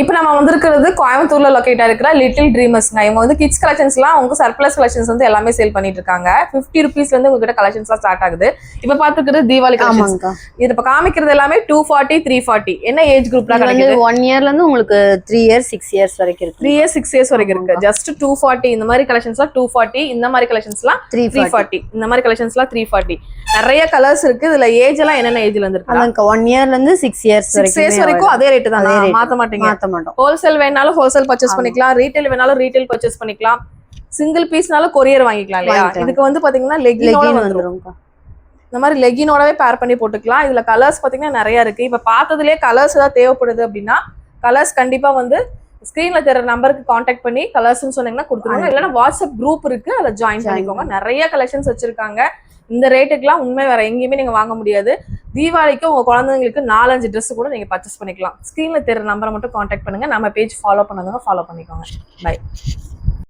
இப்போ நம்ம வந்திருக்கிறது கோயம்புத்தூர்ல லொக்கேட்டா இருக்கிற லிட்டில் ட்ரீமர்ஸ்ங்க இவங்க வந்து கிட்ஸ் கலெக்ஷன்ஸ்லாம் அவங்க சர்ப்ளஸ் கலெக்ஷன்ஸ் வந்து எல்லாமே சேல் பண்ணிட்டு இருக்காங்க. ஃபிஃப்டி ருபீஸ்ல இருந்து உங்ககிட்ட கலெக்ஷன்ஸ்லாம் ஸ்டார்ட் ஆகுது. இப்போ பார்த்துக்கிறது தீபாவளி ஆமாங்கக்கா இது இப்போ காமிக்கிறது எல்லாமே டூ ஃபார்ட்டி த்ரீ ஃபார்ட்டி என்ன ஏஜ் வந்து கிடைக்குது? ஒன் இயர்ல இருந்து உங்களுக்கு த்ரீ இயர்ஸ் சிக்ஸ் இயர்ஸ் வரைக்கும் இருக்கு. த்ரீ இயர்ஸ் சிக்ஸ் இயர்ஸ் வரைக்கும் இருக்கு. ஜஸ்ட் டூ ஃபார்ட்டி இந்த மாதிரி கலெக்ஷன்ஸ்லாம் டூ ஃபார்ட்டி இந்த மாதிரி கலெக்ஷன்ஸ்லாம் த்ரீ த்ரீ ஃபார்ட்டி இந்த மாதிரி கலெக்ஷன்ஸ்லாம் த்ரீ ஃபார்ட்டி நிறைய கலர்ஸ் இருக்கு. இதுல ஏஜ் எல்லாம் என்னென்ன ஏஜ்ல இருந்து இருக்கு ஒன் இயர்ல இருந்து சிக்ஸ் இயர்ஸ் சிக்ஸ் இயர்ஸ் வரைக்கும் அதே ரேட்டு தான். மாத்த மாட்டீங்க. மாட்டோம். ஹோல்சேல் வேணாலும் ஹோல்சேல் பர்ச்சேஸ் பண்ணிக்கலாம். ரீட்டைல் வேணாலும் ரீட்டைல் பர்ச்சேஸ் பண்ணிக்கலாம். சிங்கிள் பீஸ்னாலும் கொரியர் வாங்கிக்கலாம் இல்லையா. இதுக்கு வந்து பாத்தீங்கன்னா லெகினோட வந்துரும்க்கா. இந்த மாதிரி லெகினோடவே பேர் பண்ணி போட்டுக்கலாம். இதுல கலர்ஸ் பாத்தீங்கன்னா நிறைய இருக்கு. இப்ப பார்த்ததுலயே கலர்ஸ் ஏதாவது தேவைப்படுது அப்படின்னா கலர்ஸ் கண்டிப்பா வந்து ஸ்கிரீன்ல தெரியற நம்பருக்கு காண்டாக்ட் பண்ணி கலர்ஸ்னு சொன்னீங்கன்னா கொடுத்துருவாங்க. இல்லைன்னா வாட்ஸ்அப் குரூப் இருக்கு. அதை ஜாயின் பண்ணிக்கோங்க. நிறைய கலெக்ஷன்ஸ் வச்சிருக்காங்க. இந்த ரேட்டுக்குலாம் உண்மை வேற எங்கேயுமே நீங்க வாங்க முடியாது. தீபாவளிக்கு உங்க குழந்தைங்களுக்கு நாலஞ்சு ட்ரெஸ் கூட நீங்க பர்ச்சேஸ் பண்ணிக்கலாம். ஸ்கிரீன்ல தெரியற நம்பரை மட்டும் காண்டாக்ட் பண்ணுங்க. நம்ம பேஜ் ஃபாலோ பண்ணதுங்க ஃபாலோ பண்ணிக்கோங்க. பை